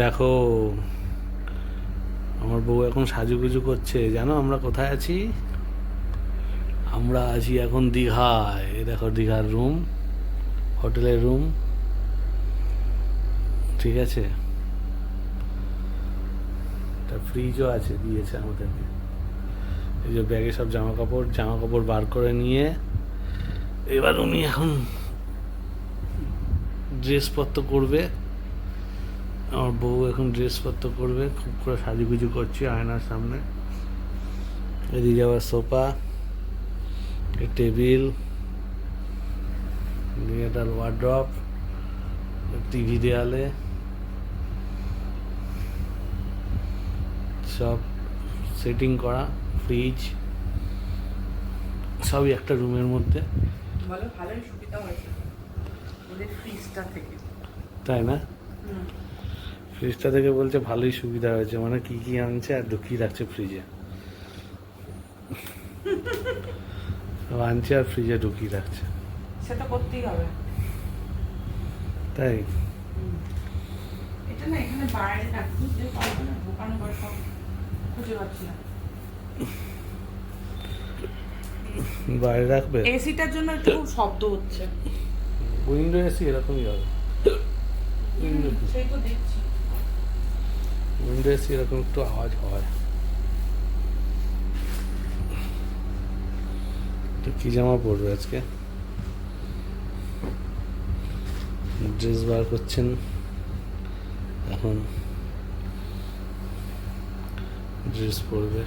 দেখো, আমার বউ এখন সাজুগুজু করছে। জানো আমরা কোথায় আছি? আমরা আছি এখন দীঘায়। দেখো দীঘার রুম হোটেলের রুম ঠিক আছে? ফ্রিজও আছে, দিয়েছে আমাদেরকে। এই যে ব্যাগে সব জামা কাপড় জামা কাপড় বার করে নিয়ে এবার উনি এখন ড্রেসপত্র করবে। আমার বউ এখন ড্রেসপত্র করবে খুব করে সাজুগুজু করছি আয়নার সামনে। এদিকে আবার সোফা টেবিল তার ওয়ার্ড্রপ টিভি দেয়ালে সব সেটিং করা ফ্রিজ সবই একটা রুমের মধ্যে। ভালোই সুবিধা হয়েছে। ফ্রিজটা থেকে। তাই না। ফ্রিজটা থেকে বলছে ভালোই সুবিধা হয়েছে। মানে কি কি আনছে আর ঢুকিয়ে রাখছে ফ্রিজে আনছে আর ফ্রিজে ঢুকিয়ে রাখছে। সেটা করতেই হবে। তাই? এটা না এখানে বাইরে না খুঁজতে পারব না সব খুঁজে পাচ্ছি না। বাইরে রাখবে? এসিটার জন্য একটু শব্দ হচ্ছে। উইন্ডো এসি এরকমই হবে। সেই তো দেখছি। উইন্ডো এসি এরকম একটু আওয়াজ হয়। তো কি জামা পরবে আজকে? ড্রেস বার করছেন। এখন ড্রেস পরবে।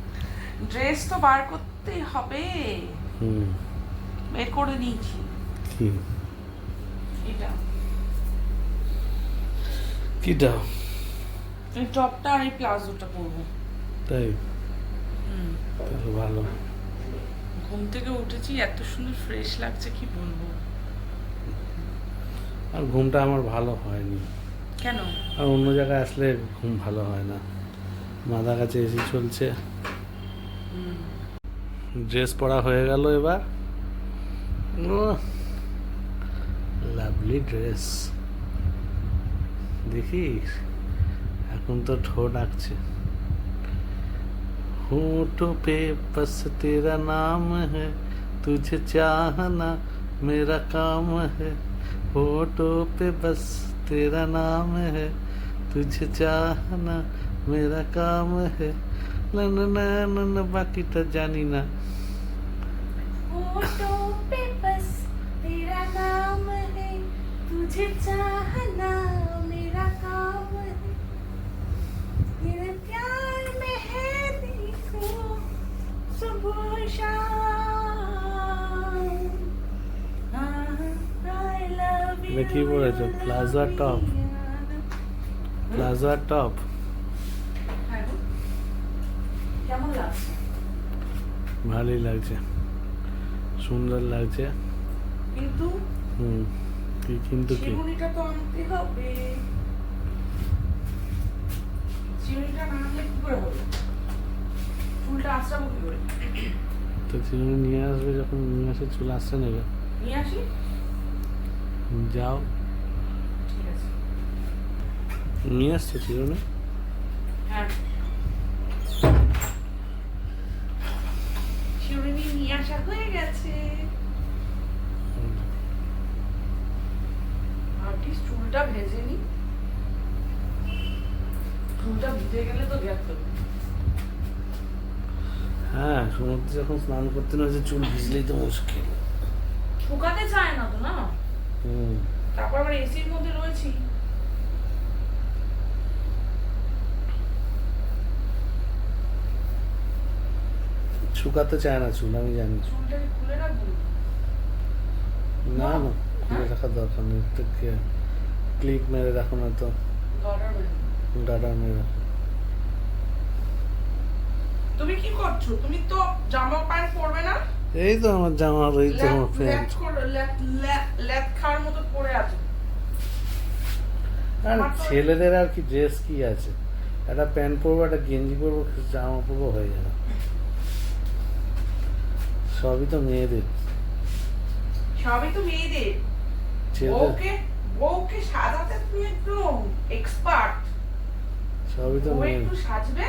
ড্রেস তো বার করতেই হবে। হুম। বের করে নিয়েছি। কি এটা। কিটা? এই টপটা আর এই প্লাজোটা পরবো। তাই? ভালো। ঘুম থেকে উঠেছি এত সুন্দর ফ্রেশ লাগছে কি বলব? আর ঘুমটা আমার ভালো হয়নি। কেন? আর অন্য জায়গায় আসলে ঘুম ভালো হয় না। মাথা কাছে এসি চলছে। ড্রেস পরা হয়ে গেল এবার। লাভলি ড্রেস দেখিস এখন তো ঠোঁট আঁকছে होठों पे बस तेरा नाम है तुझे चाहना मेरा काम है होठों पे बस तेरा नाम है तुझे चाहना मेरा काम है না না না না না বাকিটা জানি না होठों पे बस तेरा नाम है तुझे चाहना এটা কি top? Palazzo top. কেমন লাগছে? ভালোই লাগছে। সুন্দর লাগছে। কিন্তু হুম কি কিন্তু কি? তো আনতে হবে। চিরুনিটা না আনলে কি করে হবে? চুলটা আঁচড়াবো কি করে? তো চিরুনি নিয়ে আসবে যখন নিয়ে আসে চুল আসতে নেবে। নিয়ে আসি? যাও। নিয়ে আসছে নিয়ে আসা হয়ে গেছে। আর্টিস্ট চুলটা ভেজে নি। চুলটা ভিজে গেলে তো গেত হ্যাঁ সমুদ্রে যখন স্নান করতে না যে চুল ভিজলেই তো মুশকিল। শুকাতে চায় না তো না? তারপর আবার এসির মধ্যে রয়েছি। শুকাতে চায় না চুল আমি জানি। না না খুলে রাখার দরকার নেই। ক্লিপ মেরে রাখো না তো ডাটা মেরে তুমি কি করছ? তুমি তো জামা প্যান্ট পরবে না? এই তো আমার জামা এই তো আমার প্যান্ট। মতো পরে আছো। আর ছেলেদের আর কি ড্রেস কি আছে? একটা প্যান্ট পরবো একটা গেঞ্জি পরবো জামা পরবো হয়ে যাবে। সবই তো মেয়েদের। সবই তো মেয়েদের। বউকে বউকে সাজাতে তুমি একদম এক্সপার্ট সবই তো মেয়ে। একটু সাজবে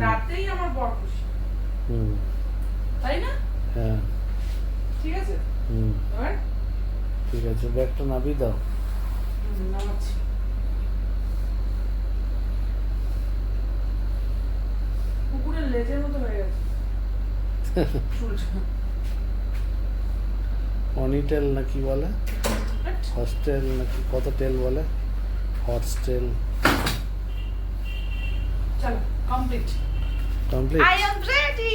তাতেই আমার বর খুশি। হুম। তাই না? হ্যাঁ। ঠিক আছে? হুম। ঠিক আছে ব্যাগটা নামিয়ে দাও। নামাচ্ছি। কুকুরের লেজের মতো হয়ে গেছে। অনিটেল না কি বলে? হস্টেল নাকি কত টেল বলে? হটস্টেল চলো complete complete I am ready